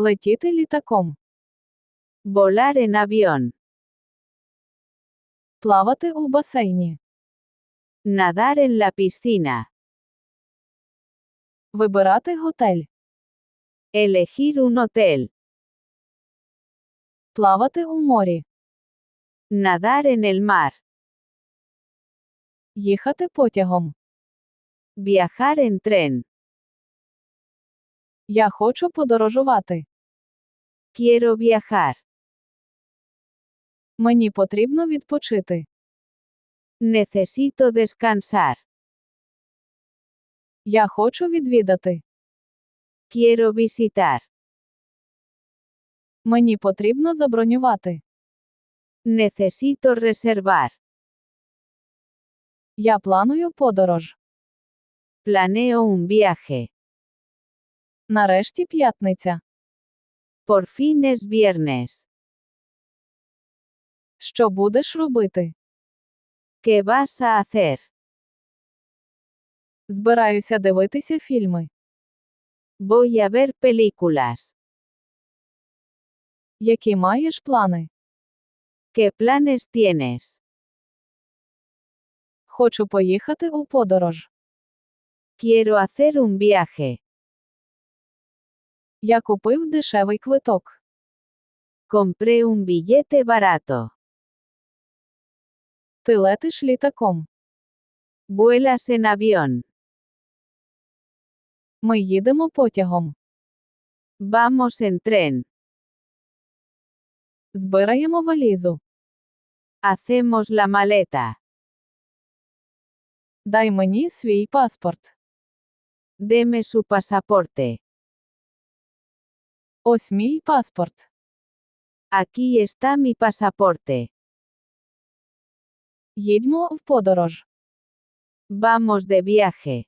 Летіти літаком. Volar en avión. Плавати у басейні. Nadar en la piscina. Вибирати готель. Elegir un hotel. Плавати у морі. Nadar en el mar. Їхати потягом. Viajar en tren. Я хочу подорожувати. Quiero viajar. Мені потрібно відпочити. Necesito descansar. Я хочу відвідати. Quiero visitar. Мені потрібно забронювати. Necesito reservar. Я планую подорож. Planeo un viaje. Нарешті п'ятниця. Por fin es viernes. Що будеш робити? ¿Qué vas a hacer? Збираюся дивитися фільми. Voy a ver películas. Які маєш плани? ¿Qué planes tienes? Хочу поїхати у подорож. Quiero hacer un viaje. Я купив дешевий квиток. Compré un billete barato. Ти летиш літаком. Vuelas en avión. Ми їдемо потягом. Vamos en tren. Збираємо валізу. Hacemos la maleta. Дай мені свій паспорт. Deme su pasaporte. Ось мій паспорт. Aquí está mi pasaporte. Їдьмо в подорож. Vamos de viaje.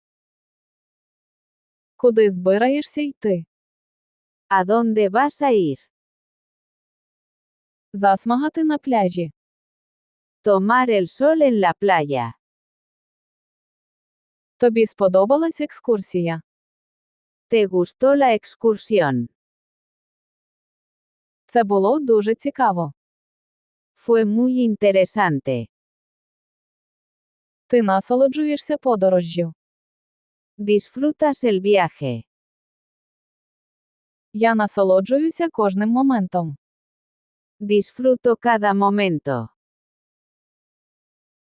Куди збираєшся йти? ¿A dónde vas a ir? Засмагати на пляжі. Tomar el sol en la playa. Тобі сподобалась екскурсія. ¿Te gustó la excursión? Це було дуже цікаво. Fue muy interesante. Ти насолоджуєшся подорожжю. Disfrutas el viaje. Я насолоджуюся кожним моментом. Disfruto cada momento.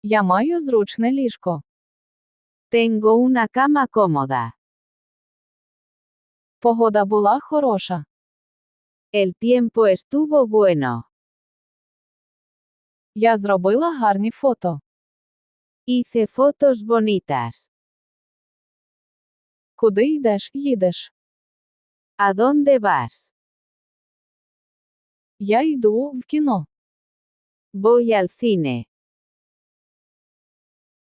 Я маю зручне ліжко. Tengo una cama cómoda. Погода була хороша. El tiempo estuvo bueno. Я зробила гарні фото. Hice fotos bonitas. Куди йдеш, їдеш. ¿A dónde vas? Я йду в кіно. Voy al cine.